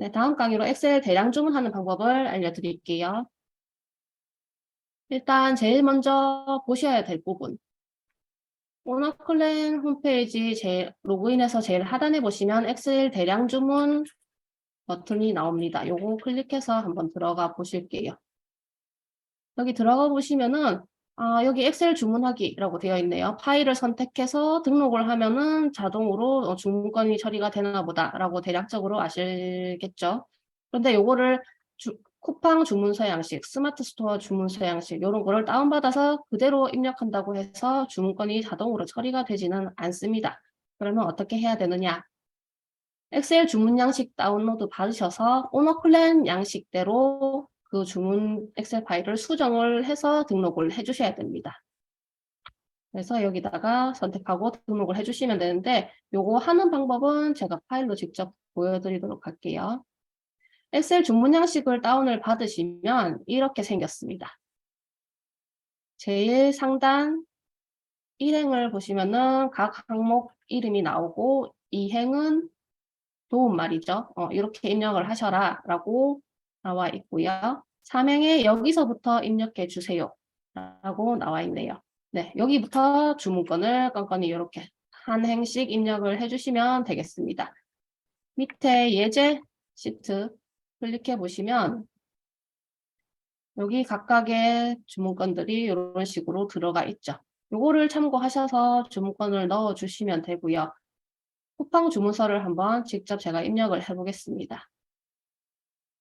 네, 다음 강의로 엑셀 대량 주문하는 방법을 알려드릴게요. 일단 제일 먼저 보셔야 될 부분. 오너클랜 홈페이지 제 로그인해서 제일 하단에 보시면 엑셀 대량 주문 버튼이 나옵니다. 요거 클릭해서 한번 들어가 보실게요. 여기 들어가 보시면은 아, 여기 엑셀 주문하기라고 되어 있네요. 파일을 선택해서 등록을 하면은 자동으로 어, 주문건이 처리가 되나 보다라고 대략적으로 아시겠죠. 그런데 요거를 주, 쿠팡 주문서 양식, 스마트 스토어 주문서 양식 이런 거를 다운받아서 그대로 입력한다고 해서 주문건이 자동으로 처리가 되지는 않습니다. 그러면 어떻게 해야 되느냐? 엑셀 주문 양식 다운로드 받으셔서 오너클랜 양식대로 그 주문 엑셀 파일을 수정을 해서 등록을 해주셔야 됩니다. 그래서 여기다가 선택하고 등록을 해주시면 되는데 요거 하는 방법은 제가 파일로 직접 보여드리도록 할게요. 엑셀 주문 양식을 다운을 받으시면 이렇게 생겼습니다. 제일 상단 1행을 보시면은 각 항목 이름이 나오고 2행은 도움 말이죠. 어, 이렇게 입력을 하셔라 라고 나와 있고요. 3행에 여기서부터 입력해 주세요 라고 나와 있네요. 네, 여기부터 주문권을 건건히 이렇게 한 행씩 입력을 해주시면 되겠습니다. 밑에 예제 시트 클릭해 보시면 여기 각각의 주문권들이 이런 식으로 들어가 있죠. 요거를 참고하셔서 주문권을 넣어 주시면 되고요. 쿠팡 주문서를 한번 직접 제가 입력을 해보겠습니다.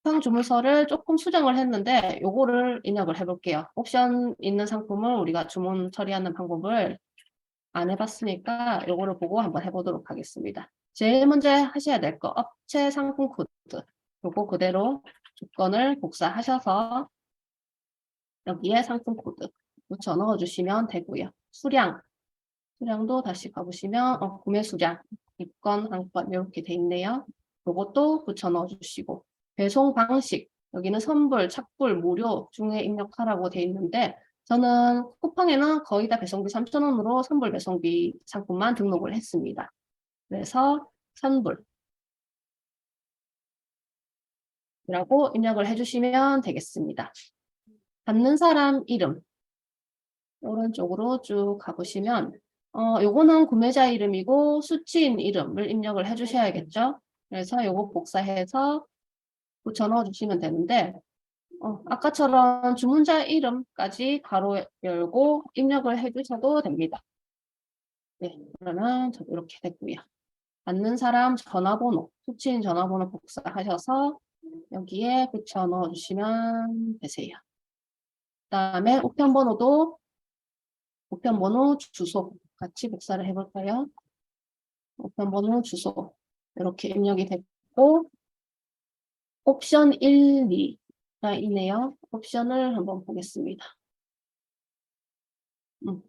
쿠팡 주문서를 조금 수정을 했는데 요거를 입력을 해볼게요. 옵션 있는 상품을 우리가 주문 처리하는 방법을 안 해봤으니까 요거를 보고 한번 해보도록 하겠습니다. 제일 먼저 하셔야 될 거 업체 상품 코드 요거 그대로 조건을 복사하셔서 여기에 상품 코드 붙여 넣어주시면 되고요. 수량 수량도 다시 가보시면 어, 구매 수량 입건 한건 이렇게 돼 있네요. 요것도 붙여 넣어주시고 배송 방식 여기는 선불, 착불, 무료 중에 입력하라고 돼 있는데 저는 쿠팡에는 거의 다 배송비 3,000원으로 선불 배송비 상품만 등록을 했습니다. 그래서 선불 이라고 입력을 해주시면 되겠습니다. 받는 사람 이름 오른쪽으로 쭉 가보시면 어, 요거는 구매자 이름이고 수취인 이름을 입력을 해주셔야겠죠. 그래서 요거 복사해서 붙여 넣어주시면 되는데 어, 아까처럼 주문자 이름까지 가로 열고 입력을 해주셔도 됩니다. 네, 그러면 저 이렇게 됐고요. 받는 사람 전화번호, 수취인 전화번호 복사하셔서 여기에 붙여 넣어주시면 되세요. 그 다음에 우편번호도 우편번호 주소 같이 복사를 해볼까요? 우편번호 주소 이렇게 입력이 됐고 옵션 1, 2가 있네요. 옵션을 한번 보겠습니다. 음.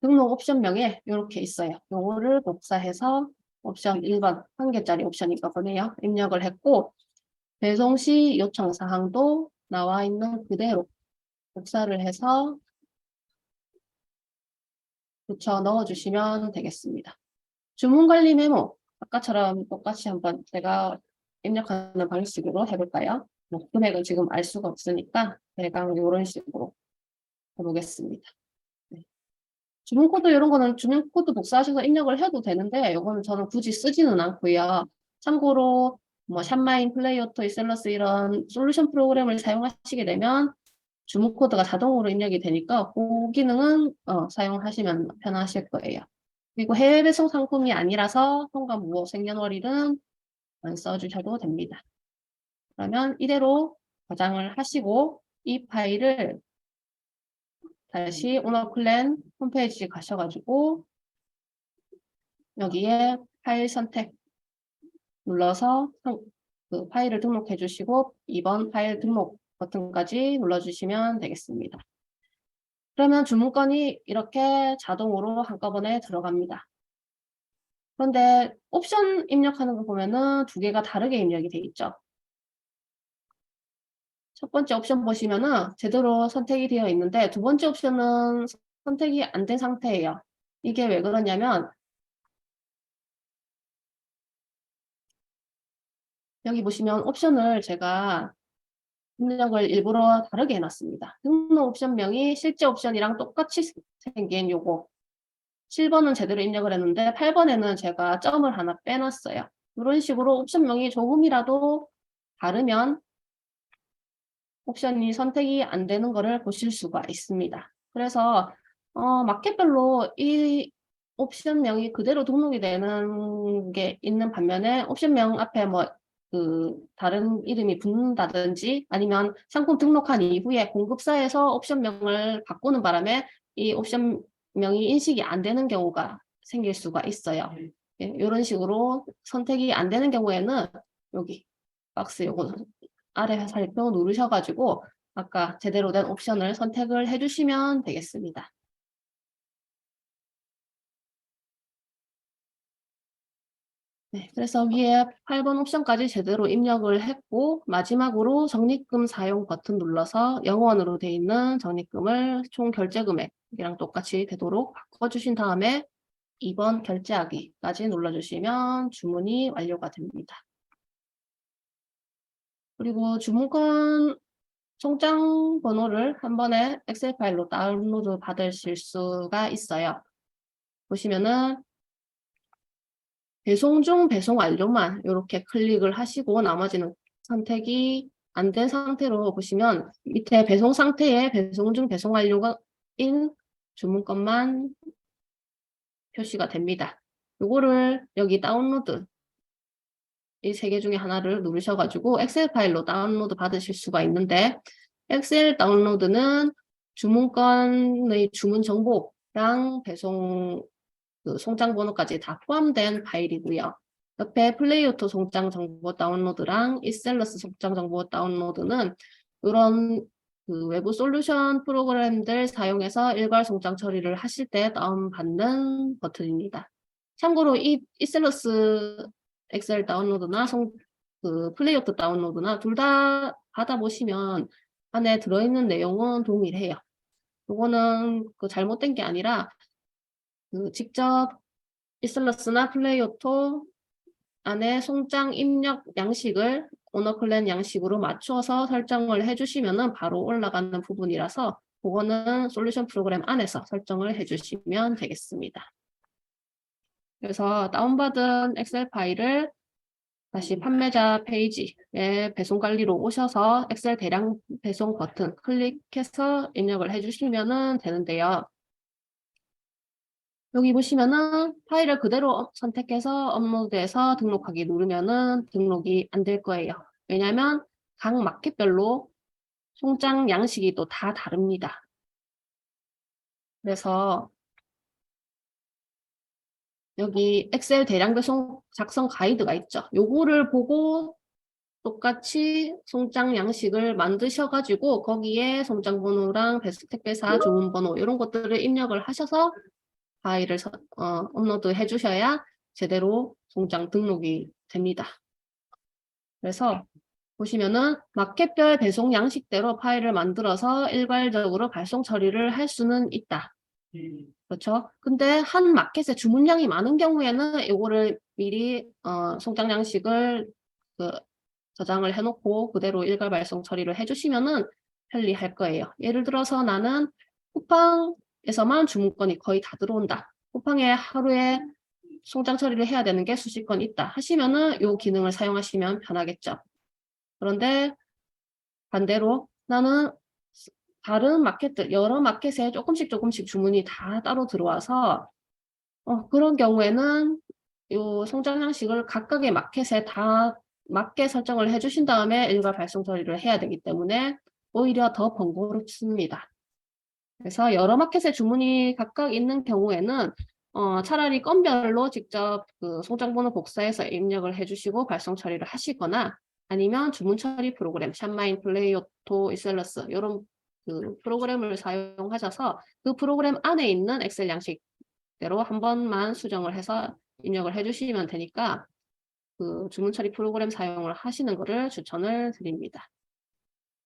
등록 옵션명에 이렇게 있어요. 요거를 복사해서 옵션 1번 한 개짜리 옵션이니까 보네요. 입력을 했고 배송 시 요청 사항도 나와 있는 그대로 복사를 해서 붙여 넣어주시면 되겠습니다. 주문 관리 메모 아까처럼 똑같이 한번 제가 입력하는 방식으로 해볼까요? 뭐 금액을 지금 알 수가 없으니까 대강 이런 식으로 해보겠습니다. 네. 주문 코드 이런 거는 주문 코드 복사하셔서 입력을 해도 되는데 이거는 저는 굳이 쓰지는 않고요. 참고로 뭐 샵마인, 플레이어 토이, 셀러스 이런 솔루션 프로그램을 사용하시게 되면 주문 코드가 자동으로 입력이 되니까 그 기능은 어, 사용하시면 편하실 거예요. 그리고 해외 배송 상품이 아니라서 통과 무호 생년월일은 안 써주셔도 됩니다. 그러면 이대로 저장을 하시고 이 파일을 다시 오너클랜 홈페이지 가셔가지고 여기에 파일 선택 눌러서 그 파일을 등록해 주시고 이번 파일 등록 버튼까지 눌러주시면 되겠습니다. 그러면 주문건이 이렇게 자동으로 한꺼번에 들어갑니다. 그런데 옵션 입력하는 거 보면은 두 개가 다르게 입력이 돼 있죠. 첫 번째 옵션 보시면은 제대로 선택이 되어 있는데 두 번째 옵션은 선택이 안 된 상태예요. 이게 왜 그러냐면 여기 보시면 옵션을 제가 입력을 일부러 다르게 해놨습니다. 등록 옵션명이 실제 옵션이랑 똑같이 생긴 요거 7번은 제대로 입력을 했는데 8번에는 제가 점을 하나 빼놨어요. 이런 식으로 옵션명이 조금이라도 다르면 옵션이 선택이 안 되는 것을 보실 수가 있습니다. 그래서 어, 마켓별로 이 옵션명이 그대로 등록이 되는 게 있는 반면에 옵션명 앞에 뭐 그 다른 이름이 붙는다든지 아니면 상품 등록한 이후에 공급사에서 옵션명을 바꾸는 바람에 이 옵션 명이 인식이 안 되는 경우가 생길 수가 있어요. 예, 이런 식으로 선택이 안 되는 경우에는 여기 박스 요거 아래 살펴 누르셔가지고 아까 제대로 된 옵션을 선택을 해주시면 되겠습니다. 네, 그래서 위에 8번 옵션까지 제대로 입력을 했고 마지막으로 적립금 사용 버튼 눌러서 영원으로 돼 있는 적립금을 총 결제 금액이랑 똑같이 되도록 바꿔주신 다음에 2번 결제하기까지 눌러주시면 주문이 완료가 됩니다. 그리고 주문권 송장 번호를 한 번에 엑셀 파일로 다운로드 받으실 수가 있어요. 보시면은 배송 중 배송 완료만 이렇게 클릭을 하시고 나머지는 선택이 안 된 상태로 보시면 밑에 배송 상태에 배송 중 배송 완료인 주문권만 표시가 됩니다. 요거를 여기 다운로드 이 세 개 중에 하나를 누르셔가지고 엑셀 파일로 다운로드 받으실 수가 있는데 엑셀 다운로드는 주문권의 주문 정보랑 배송 그 송장 번호까지 다 포함된 파일이고요. 옆에 플레이오토 송장 정보 다운로드랑 이셀러스 송장 정보 다운로드는 이런 그 외부 솔루션 프로그램들 사용해서 일괄 송장 처리를 하실 때 다운받는 버튼입니다. 참고로 이 이셀러스 엑셀 다운로드나 송, 그 플레이오토 다운로드나 둘 다 받아보시면 안에 들어있는 내용은 동일해요. 이거는 그 잘못된 게 아니라 그 직접 이슬러스나 플레이오토 안에 송장 입력 양식을 오너클랜 양식으로 맞춰서 설정을 해주시면 바로 올라가는 부분이라서 그거는 솔루션 프로그램 안에서 설정을 해주시면 되겠습니다. 그래서 다운받은 엑셀 파일을 다시 판매자 페이지에 배송 관리로 오셔서 엑셀 대량 배송 버튼 클릭해서 입력을 해주시면 되는데요. 여기 보시면은 파일을 그대로 선택해서 업로드해서 등록하기 누르면은 등록이 안 될 거예요. 왜냐하면 각 마켓별로 송장 양식이 또 다 다릅니다. 그래서 여기 엑셀 대량 배송 작성 가이드가 있죠. 요거를 보고 똑같이 송장 양식을 만드셔가지고 거기에 송장 번호랑 베스트 택배사 주문 번호 이런 것들을 입력을 하셔서 파일을 서, 어, 업로드 해주셔야 제대로 송장 등록이 됩니다. 그래서 보시면은 마켓별 배송 양식대로 파일을 만들어서 일괄적으로 발송 처리를 할 수는 있다. 그렇죠? 근데 한 마켓에 주문량이 많은 경우에는 이거를 미리 어, 송장 양식을 그 저장을 해놓고 그대로 일괄 발송 처리를 해주시면은 편리할 거예요. 예를 들어서 나는 쿠팡 에서만 주문권이 거의 다 들어온다. 쿠팡에 하루에 송장 처리를 해야 되는 게 수십 건 있다 하시면은 이 기능을 사용하시면 편하겠죠. 그런데 반대로 나는 다른 마켓들, 여러 마켓에 조금씩 조금씩 주문이 다 따로 들어와서 어, 그런 경우에는 이 송장 양식을 각각의 마켓에 다 맞게 설정을 해주신 다음에 일괄 발송 처리를 해야 되기 때문에 오히려 더 번거롭습니다. 그래서 여러 마켓에 주문이 각각 있는 경우에는 어, 차라리 건별로 직접 그 송장번호 복사해서 입력을 해주시고 발송 처리를 하시거나 아니면 주문 처리 프로그램, 샵마인, 플레이오토, 이셀러스 이런 그 프로그램을 사용하셔서 그 프로그램 안에 있는 엑셀 양식대로 한 번만 수정을 해서 입력을 해주시면 되니까 그 주문 처리 프로그램 사용을 하시는 것을 추천을 드립니다.